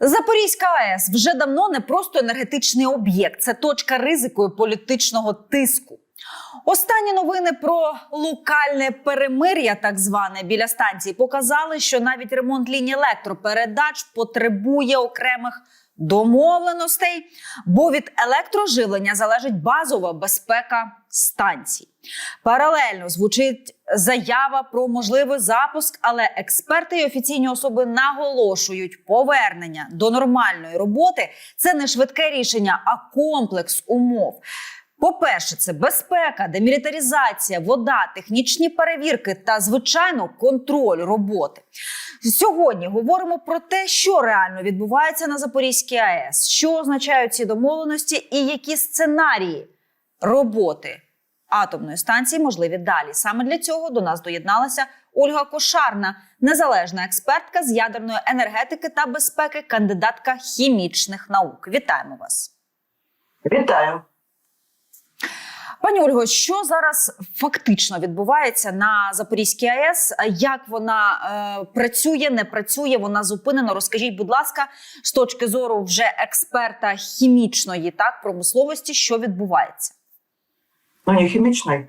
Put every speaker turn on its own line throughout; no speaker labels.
Запорізька АЕС вже давно не просто енергетичний об'єкт, це точка ризику і політичного тиску. Останні новини про локальне перемир'я, так зване біля станції, показали, що навіть ремонт лінії електропередач потребує окремих домовленостей, бо від електроживлення залежить базова безпека станцій. Паралельно звучить заява про можливий запуск, але експерти і офіційні особи наголошують, повернення до нормальної роботи це не швидке рішення, а комплекс умов. По-перше, це безпека, демілітаризація, вода, технічні перевірки та, звичайно, контроль роботи. Сьогодні говоримо про те, що реально відбувається на Запорізькій АЕС, що означають ці домовленості і які сценарії роботи атомної станції можливі далі. Саме для цього до нас доєдналася Ольга Кошарна, незалежна експертка з ядерної енергетики та безпеки, кандидатка хімічних наук. Вітаємо вас.
Вітаю.
Пані Ольго, що зараз фактично відбувається на Запорізькій АЕС? Як вона е, працює, не працює? Вона зупинена? Розкажіть, будь ласка, з точки зору вже експерта хімічної так промисловості, що відбувається?
Ну, не хімічний.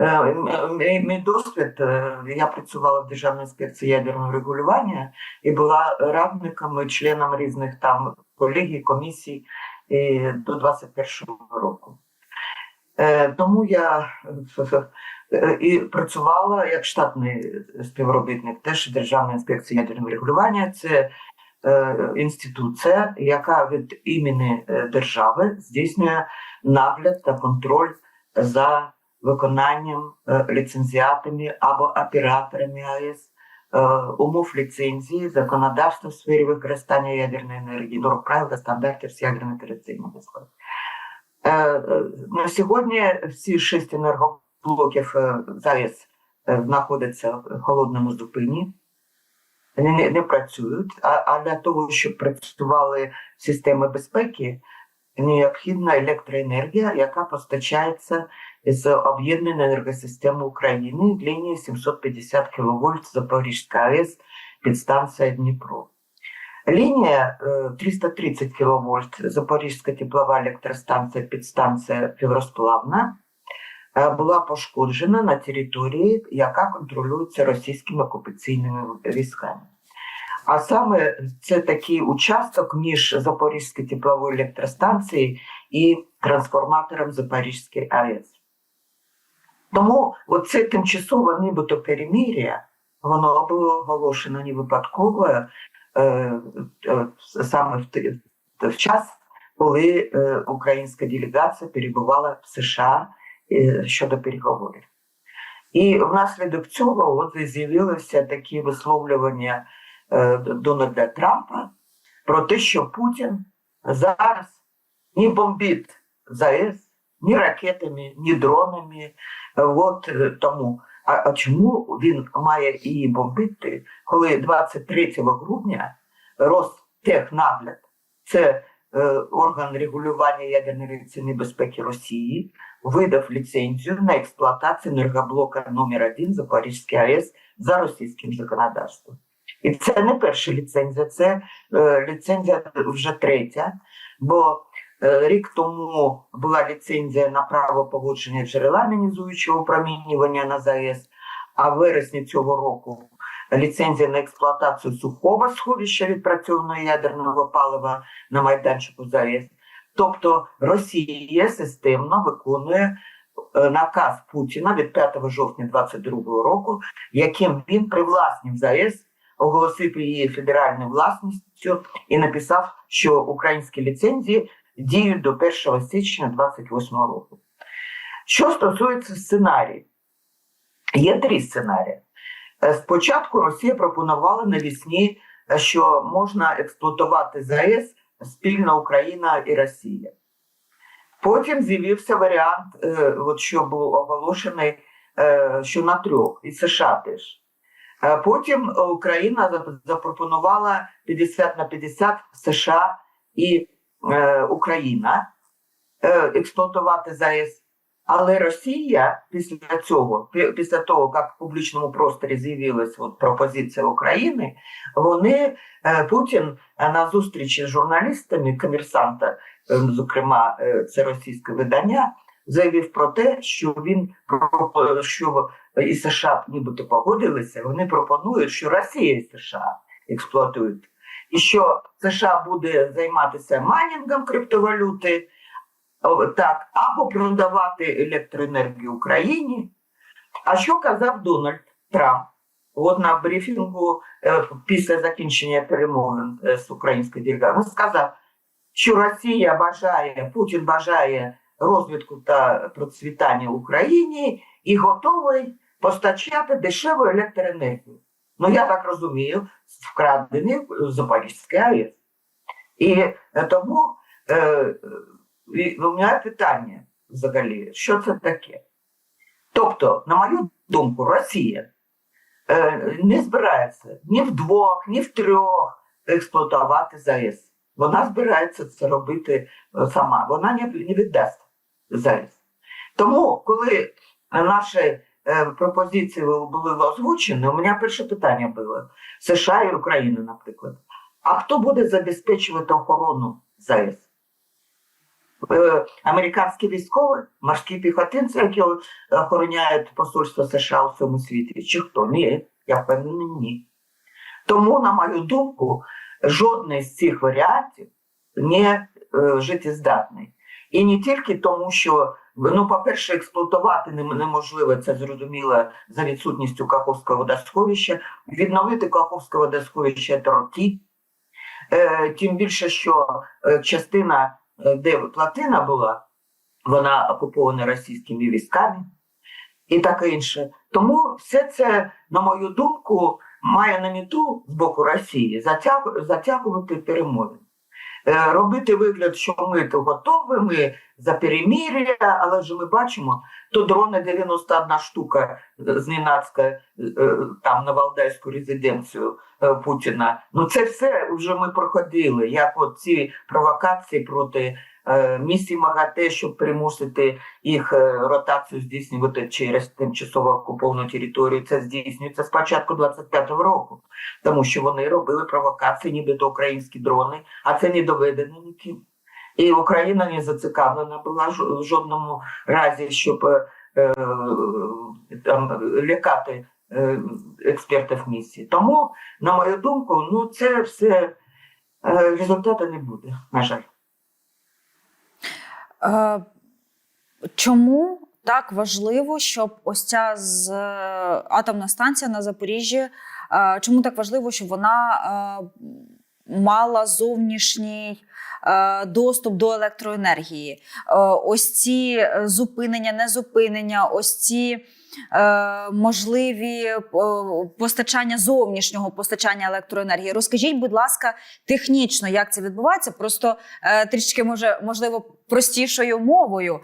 Е, Мій, мій досвід, е, я працювала в Державній інспекції ядерного регулювання і була радником і членом різних там колегій, комісій і до 21-го року. Е, Тому я е, і працювала як штатний співробітник теж Державної інспекції ядерного регулювання. Це е, інституція, яка від імені е, держави здійснює нагляд та контроль за виконанням е, ліцензіатами або операторами АЕС е, умов ліцензії, законодавства в сфері використання ядерної енергії, норм правил та стандартів з ядерної операційної безпеки. Е, е, На сьогодні всі шість енергоблоків е, е, знаходяться в холодному зупині. Вони не, не працюють, а, а для того, щоб працювали системи безпеки, необхідна електроенергія, яка постачається з об'єднаної енергосистеми України лінії 750 кВт Запорізька АЕС підстанція Дніпро. Лінія е, 330 кВт Запорізька теплова електростанція підстанція Фівросплавна е, була пошкоджена на території, яка контролюється російськими окупаційними військами. А саме це такий участок між Запорізькою тепловою електростанцією і трансформатором Запорізької АЕС. Тому оце тимчасове нібито перемір'я, воно було оголошено не випадково саме в, в час, коли е, українська делегація перебувала в США е, щодо переговорів. І внаслідок цього от з'явилися такі висловлювання е, Дональда Трампа про те, що Путін зараз не бомбить ЗАЕС ні ракетами, ні дронами. Е, От е, тому. А, чому він має її бомбити, коли 23 грудня Ростехнагляд, це е, орган регулювання ядерної реакційної безпеки Росії, видав ліцензію на експлуатацію енергоблока номер 1 Запорізької АЕС за російським законодавством. І це не перша ліцензія, це е, ліцензія вже третя, бо рік тому була ліцензія на право погодження джерела іонізуючого опромінювання на ЗАЕС, а в вересні цього року ліцензія на експлуатацію сухого сховища відпрацьованого ядерного палива на майданчику ЗАЕС. Тобто Росія системно виконує е, наказ Путіна від 5 жовтня 2022 року, яким він привласнив ЗАЕС, оголосив її федеральною власністю і написав, що українські ліцензії діють до 1 січня 2028 року. Що стосується сценарію, є три сценарії. Е, Спочатку Росія пропонувала навісні, е, що можна експлуатувати ЗАЕС спільно Україна і Росія. Потім з'явився варіант, е, от що був оголошений, що на трьох, і США теж. Потім Україна запропонувала 50 на 50 США і е, Україна е, експлуатувати ЗАЕС. Але Росія після цього, пі- після того, як в публічному просторі з'явилась от пропозиція України, вони е, Путін на зустрічі з журналістами комерсанта, зокрема, це російське видання, заявив про те, що він що і США нібито погодилися. Вони пропонують, що Росія і США експлуатують, і що США буде займатися майнінгом криптовалюти. Так, або продавати електроенергію Україні. А що казав Дональд Трамп? От на брифінгу е, після закінчення перемовин е, з українською делегацією, він сказав, що Росія бажає, Путін бажає розвитку та процвітання Україні і готовий постачати дешеву електроенергію. Ну, я так розумію, вкрадений Запорізький АЕС. І е, тому е, у мене питання взагалі, що це таке? Тобто, на мою думку, Росія е, не збирається ні в двох, ні в трьох експлуатувати ЗАЕС. Вона збирається це робити е, сама. Вона не, не віддасть ЗАЕС. Тому, коли наші пропозиції були озвучені, у мене перше питання було: США і Україна, наприклад. А хто буде забезпечувати охорону ЗАЕС? Е, Американські військові, морські піхотинці, які охороняють посольство США у всьому світі, чи хто? Ні, я впевнений, ні. Тому, на мою думку, жодний з цих варіантів не е, життєздатний. І не тільки тому, що, ну, по-перше, експлуатувати неможливо, це зрозуміло за відсутністю Каховського водосховища. Відновити Каховське водосховище. Е, тим більше, що е, частина, е, де плотина була, вона окупована російськими військами і таке інше. Тому все це, на мою думку, має на мету з боку Росії затягувати перемовини. Е, Робити вигляд, що ми то готові, ми за перемір'я, але ж ми бачимо, то дрони 91 штука з зненацька е, е, там на Валдайську резиденцію е, Путіна. Ну це все вже ми проходили. Як от ці провокації проти е, місії МАГАТЕ, щоб примусити їх е, ротацію здійснювати через тимчасово окуповану територію. Це здійснюється з початку 25-го року, тому що вони робили провокації, нібито українські дрони, а це не доведено ніким. І Україна не зацікавлена була в жодному разі, щоб е, е, там лякати е, експертів місії. Тому, на мою думку, ну це все е, результату не буде, на жаль.
Е, чому так важливо, щоб ось ця з е, атомна станція на Запоріжжі, е, чому так важливо, щоб вона мала зовнішній доступ до електроенергії? Ось ці зупинення, незупинення, ось ці. Е, Можливі е, постачання зовнішнього постачання електроенергії. Розкажіть, будь ласка, технічно, як це відбувається? Просто е, трішки може можливо простішою мовою.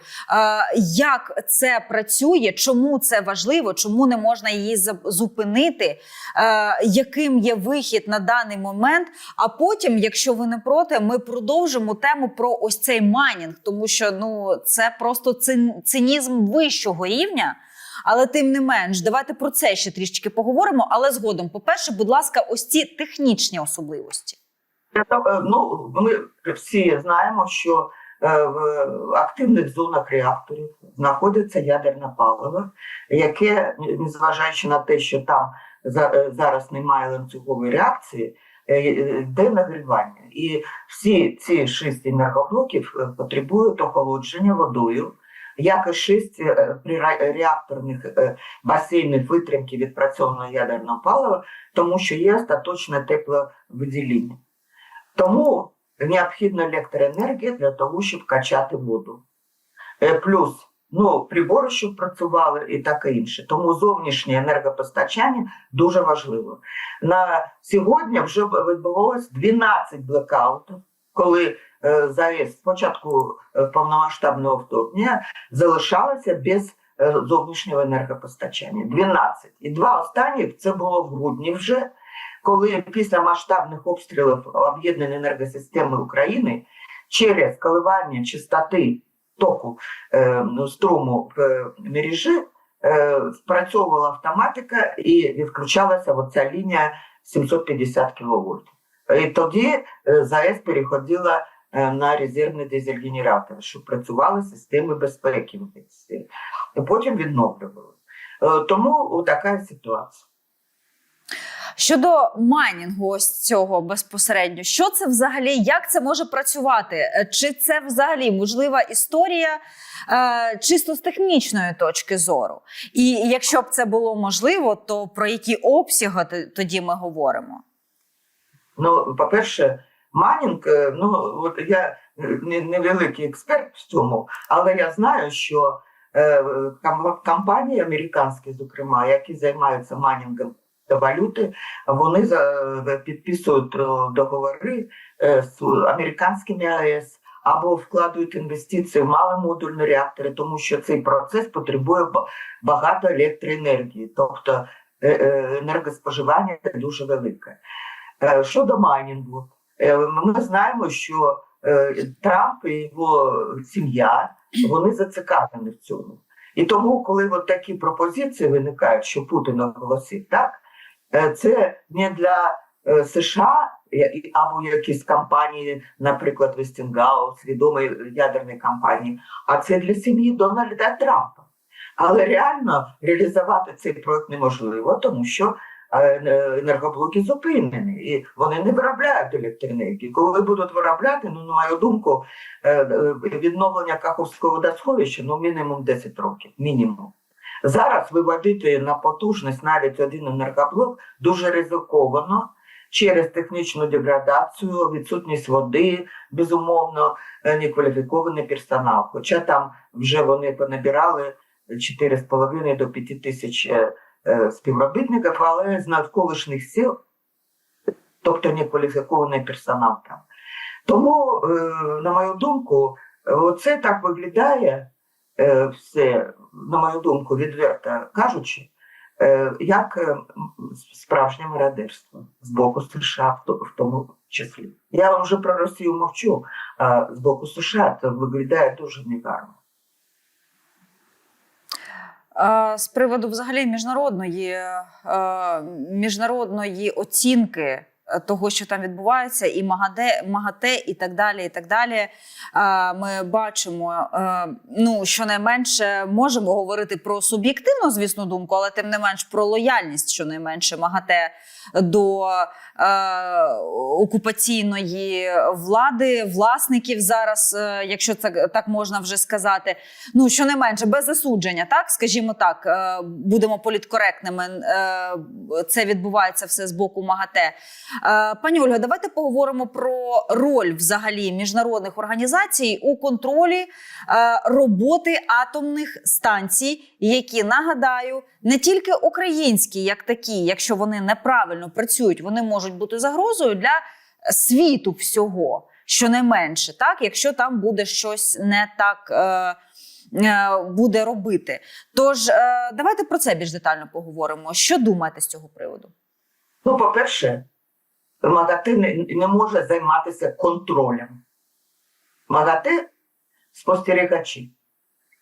Як це працює? Чому це важливо? Чому не можна її зупинити? Яким є вихід на даний момент? А потім, якщо ви не проти, ми продовжимо тему про ось цей майнінг, тому що ну це просто цинізм вищого рівня. Але тим не менш, давайте про це ще трішки поговоримо. Але згодом, по-перше, будь ласка, ось ці технічні особливості.
Е, Ну, ми всі знаємо, що е, в активних зонах реакторів знаходиться ядерне паливо, яке, незважаючи на те, що там за- е, зараз немає ланцюгової реакції, е, йде нагрівання. І всі ці шість енергоблоків е, потребують охолодження водою. Як і шість е, реакторних е, басейнів витримки відпрацьованого ядерного палива, тому що є остаточне тепловиділення. Тому необхідна електроенергія для того, щоб качати воду. Е, Плюс ну, прибори, щоб працювали і таке інше. Тому зовнішнє енергопостачання дуже важливо. На сьогодні вже відбулось 12 блекаутів, коли е, ЗАЕС спочатку е, повномасштабного вторгнення залишалася без е, зовнішнього енергопостачання. 12. І два останніх це було в грудні вже коли після масштабних обстрілів об'єднаної енергосистеми України через коливання частоти току е, струму в мережі, е, спрацьовувала автоматика і відключалася оця лінія 750 кВт. І тоді ЗАЕС переходила на резервний дизель-генератор, щоб працювали системи безпеки. Потім відновлювали. Е, Тому така ситуація.
Щодо майнінгу, ось цього безпосередньо, що це взагалі, як це може працювати? Е, Чи це взагалі можлива історія е, чисто з технічної точки зору? І якщо б це було можливо, то про які обсяги тоді ми говоримо?
Ну, по-перше, Манінг, е, ну от я не, не великий експерт в цьому, але я знаю, що е, компанії американські, зокрема, які займаються манінгом валюти, вони за, підписують е, договори е, з американськими АЕС або вкладають інвестиції в маломодульні реактори, тому що цей процес потребує багато електроенергії, тобто е, е, енергоспоживання дуже велике. Е, Щодо майнінгу, е, ми знаємо, що е, Трамп і його сім'я вони зацікавлені в цьому. І тому, коли от такі пропозиції виникають, що Путін оголосив, так е, це не для е, США або якісь компанії, наприклад, Westinghouse, відомої ядерної компанії, а це для сім'ї Дональда Трампа. Але реально реалізувати цей проект неможливо, тому що е, е, енергоблоки зупинені, і вони не виробляють електроенергії. Коли будуть виробляти, ну на мою думку, е, е, відновлення Каховського водосховища ну мінімум 10 років. Мінімум. Зараз виводити на потужність навіть один енергоблок дуже ризиковано через технічну деградацію, відсутність води, безумовно, е, некваліфікований персонал. Хоча там вже вони понабирали 4,5 до 5 тисяч е, е, співробітників, але з навколишніх сил, тобто некваліфікований персонал там. Тому, е, на мою думку, це так виглядає е, все, на мою думку, відверто кажучи, е, як е, справжнє мародерство з боку США в тому числі. Я вам вже про Росію мовчу, а з боку США це виглядає дуже негарно.
З приводу взагалі міжнародної, е, міжнародної оцінки того, що там відбувається, і МАГАДЕ, МАГАТЕ, і так далі. І так далі. Ми бачимо, е, ну щонайменше можемо говорити про суб'єктивну, звісно, думку, але тим не менш про лояльність, щонайменше МАГАТЕ до е, окупаційної влади, власників зараз, е, якщо це так можна вже сказати. Ну щонайменше без засудження, так скажімо так, будемо політкоректними. Це відбувається все з боку МАГАТЕ. Е, Пані Ольга, давайте поговоримо про роль взагалі міжнародних організацій у контролі е, роботи атомних станцій, які нагадаю не тільки українські, як такі, якщо вони неправильно працюють, вони можуть бути загрозою для світу всього, щонайменше, так, якщо там буде щось не так. Е, Буде робити. Тож давайте про це більш детально поговоримо. Що думаєте з цього приводу?
Ну, по-перше, МАГАТЕ не, не може займатися контролем. МАГАТЕ спостерігачі.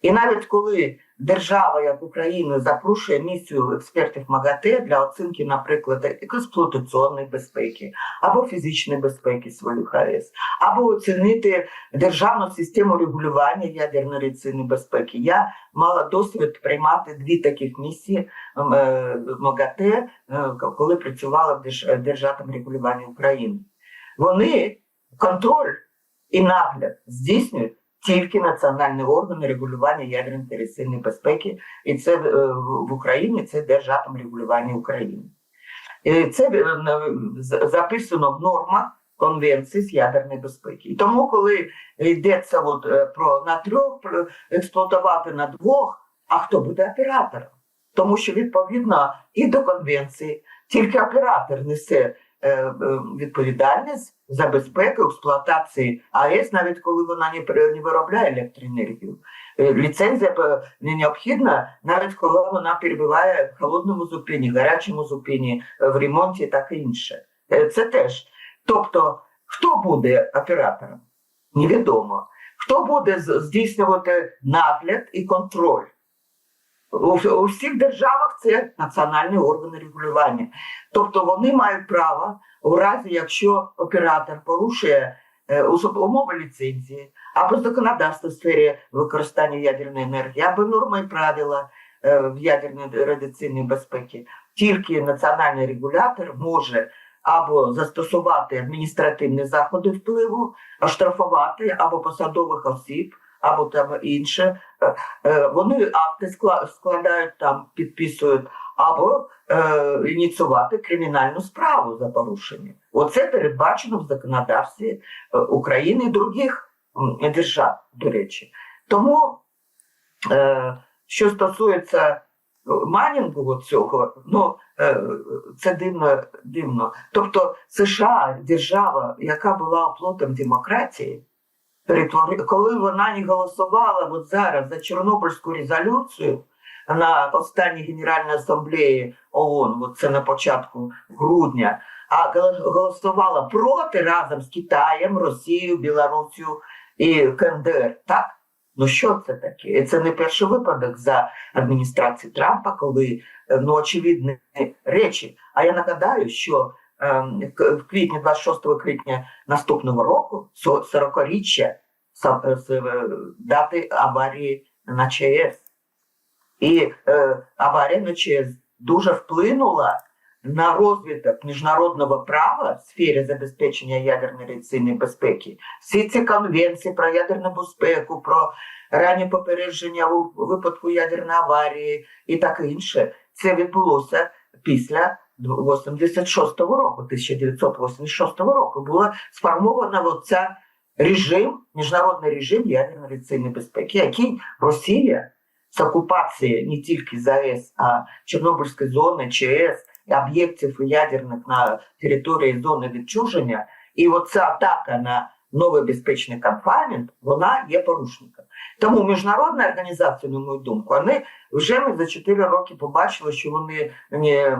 І навіть коли держава, як Україна, запрошує місію експертів МАГАТЕ для оцінки, наприклад, експлуатаційної безпеки або фізичної безпеки своїх АЕС, або оцінити державну систему регулювання ядерної реакційної безпеки. Я мала досвід приймати дві таких місії е, МАГАТЕ, е, коли працювала в Держ- державному регулюванні України. Вони контроль і нагляд здійснюють тільки національні органи регулювання ядерної та реакційної безпеки, і це е, в Україні це Держатом регулювання України. І це е, на- з- записано в нормах Конвенції з ядерної безпеки. І тому, коли йдеться от, е, про на трьох експлуатувати на двох, а хто буде оператором? Тому що відповідно і до конвенції тільки оператор несе е, е, відповідальність за безпеку експлуатації АЕС, навіть коли вона не, виробляє електроенергію. Е, Ліцензія е, не необхідна, навіть коли вона перебуває в холодному зупині, гарячому зупині, е, в ремонті і таке інше. Це теж. Тобто, хто буде оператором? Невідомо. Хто буде здійснювати нагляд і контроль? У, всіх державах це національні органи регулювання. Тобто вони мають право, у разі якщо оператор порушує е, умови ліцензії або законодавство в сфері використання ядерної енергії, або норми і правила е, в ядерній радіаційній безпеці, тільки національний регулятор може або застосувати адміністративні заходи впливу, оштрафувати або посадових осіб, або там інше. Е, е, Вони акти складають там, підписують, або е, ініціювати кримінальну справу за порушення. Оце передбачено в законодавстві е, України і других держав, до речі. Тому, е, що стосується манінгу цього, ну е, це дивно, дивно. Тобто США, держава, яка була оплотом демократії, коли вона не голосувала от зараз за Чорнобильську резолюцію на останній Генеральній асамблеї ООН, от це на початку грудня, а гол- голосувала проти разом з Китаєм, Росією, Білорусію і КНДР. Так? Ну що це таке? Це не перший випадок за адміністрації Трампа, коли е, ну, очевидні речі. А я нагадаю, що в квітні, 26 квітня наступного року, со- 40-річчя са- з, е, дати аварії на ЧАЕС. І е, аварія на ЧАЕС дуже вплинула на розвиток міжнародного права в сфері забезпечення ядерної радіаційної безпеки. Всі ці конвенції про ядерну безпеку, про раннє попередження у випадку ядерної аварії і таке інше, це відбулося після 86-го року, 1986 року. Була сформована оця режим, міжнародний режим ядерної радіаційної безпеки, який Росія з окупації не тільки ЗАЕС, а Чорнобильської зони, ЧАЕС, об'єктів ядерних на території зони відчуження, і оця атака на новий безпечний конфайнмент, вона є порушником. Тому міжнародна організація, на мою думку, вони вже ми за 4 роки побачили, що вони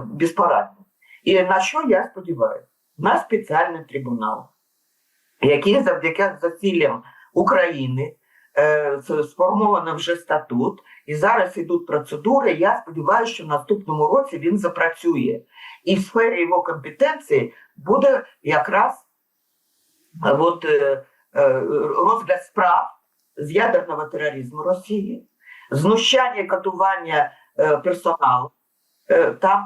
безпорадні. І на що я сподіваюся? На спеціальний трибунал, який завдяки зусиллям України е, сформовано вже статут, і зараз йдуть процедури. Я сподіваюся, що в наступному році він запрацює. І в сфері його компетенції буде якраз от, е, е, розгляд справ з ядерного тероризму Росії, знущання і катування е, персоналу там.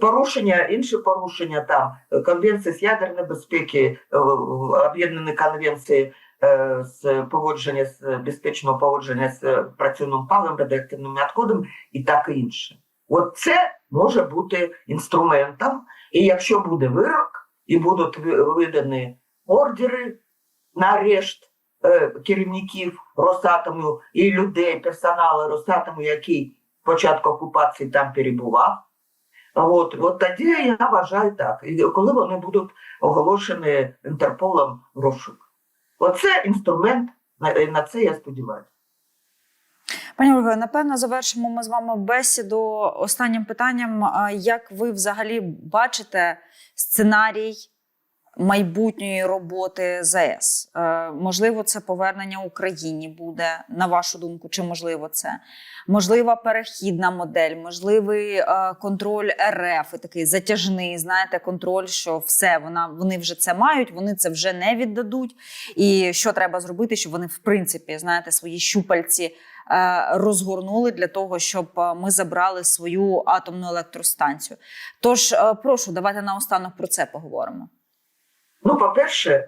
Порушення, інші порушення там конвенції з ядерної безпеки, об'єднані конвенції з поводження з безпечного поводження з працівним паливом, радіоактивними відходами і таке інше. От це може бути інструментом, і якщо буде вирок, і будуть видані ордери на арешт е, керівників Росатому і людей, персоналу Росатому, який початку окупації там перебував. От, от тоді я вважаю так. І коли вони будуть оголошені Інтерполом розшук. Оце інструмент, на, на це я сподіваюся.
Пані Ольго, напевно, завершимо ми з вами бесіду останнім питанням. Як ви взагалі бачите сценарій майбутньої роботи ЗАЕС? Е, Можливо, це повернення Україні буде, на вашу думку, чи можливо це? Можлива перехідна модель, можливий е, контроль РФ, і такий затяжний, знаєте, контроль, що все, вона, вони вже це мають, вони це вже не віддадуть. І що треба зробити, щоб вони, в принципі, знаєте, свої щупальці е, розгорнули для того, щоб ми забрали свою атомну електростанцію. Тож, прошу, давайте наостанок про це поговоримо.
Ну, по-перше,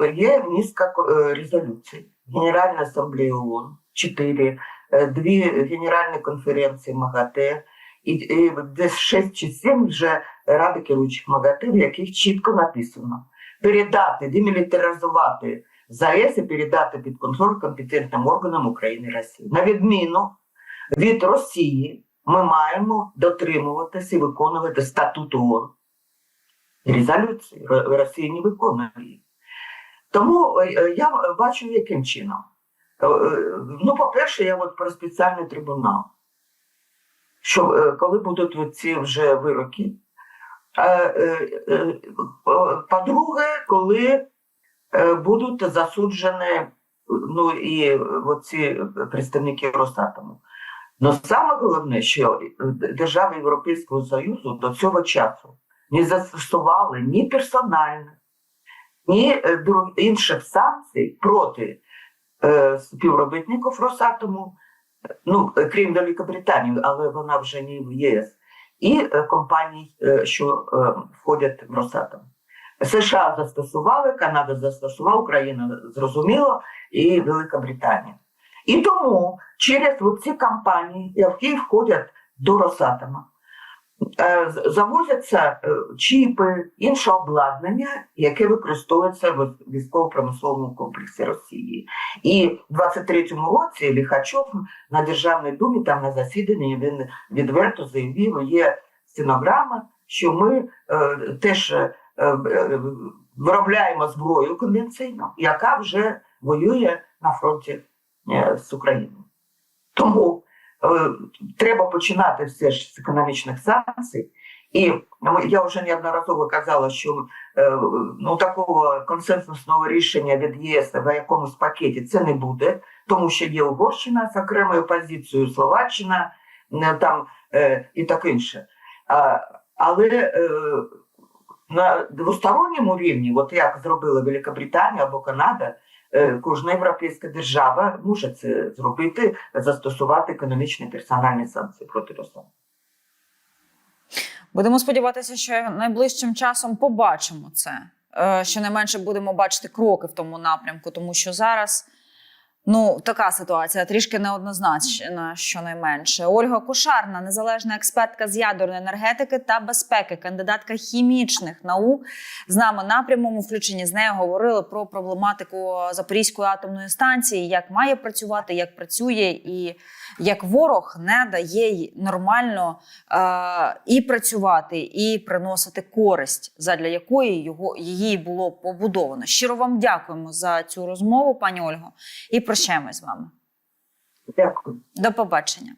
е, є низка е, резолюцій. Генеральна асамблея ООН, чотири, е, дві генеральні конференції МАГАТЕ, і, десь шість чи сім вже ради керуючих МАГАТЕ, в яких чітко написано передати, демілітаризувати ЗАЕС і передати під контроль компетентним органам України Росії. На відміну від Росії, ми маємо дотримуватися і виконувати статут ООН резолюції. Росія не виконує. Тому е, е, я бачу, яким чином. Е, Ну, по-перше, я от про спеціальний трибунал. Що коли будуть ці вже вироки. По-друге, коли будуть засуджені ну і оці представники Росатому. Но саме головне, що держави Європейського Союзу до цього часу не застосували ні персональних, ні е, інших санкцій проти е, співробітників Росатому, ну, е, крім Великобританії, але вона вже не в ЄС, і компаній, що входять в Росатом. США застосували, Канада застосувала, Україна зрозуміло, і Велика Британія. І тому через ці компанії, які входять до Росатома, завозяться е, чіпи, інше обладнання, яке використовується в військово-промисловому комплексі Росії. І в 23-му році Ліхачов на Державній думі, там на засіданні, він відверто заявив, є стенограма, що ми е, теж е, е, виробляємо зброю конвенційну, яка вже воює на фронті е, з Україною. Тому е, треба починати все ж з економічних санкцій. І я вже неодноразово казала, що е, ну, такого консенсусного рішення від ЄС в якомусь пакеті це не буде, тому що є Угорщина з окремою позицією, Словаччина е, там е, і таке інше. Але е, на двосторонньому рівні, от як зробила Великобританія або Канада, е, кожна європейська держава може це зробити, застосувати економічні персональні санкції проти Росії.
Будемо сподіватися, що найближчим часом побачимо це. Е, Щонайменше будемо бачити кроки в тому напрямку, тому що зараз ну така ситуація трішки неоднозначна, щонайменше. Ольга Кошарна, незалежна експертка з ядерної енергетики та безпеки, кандидатка хімічних наук. З нами на прямому включенні з нею говорили про проблематику Запорізької атомної станції, як має працювати, як працює, і як ворог не дає їй нормально е, і працювати, і приносити користь, задля якої його її було побудовано. Щиро вам дякуємо за цю розмову, пані Ольго, і прощаємось з вами.
Дякую.
До побачення.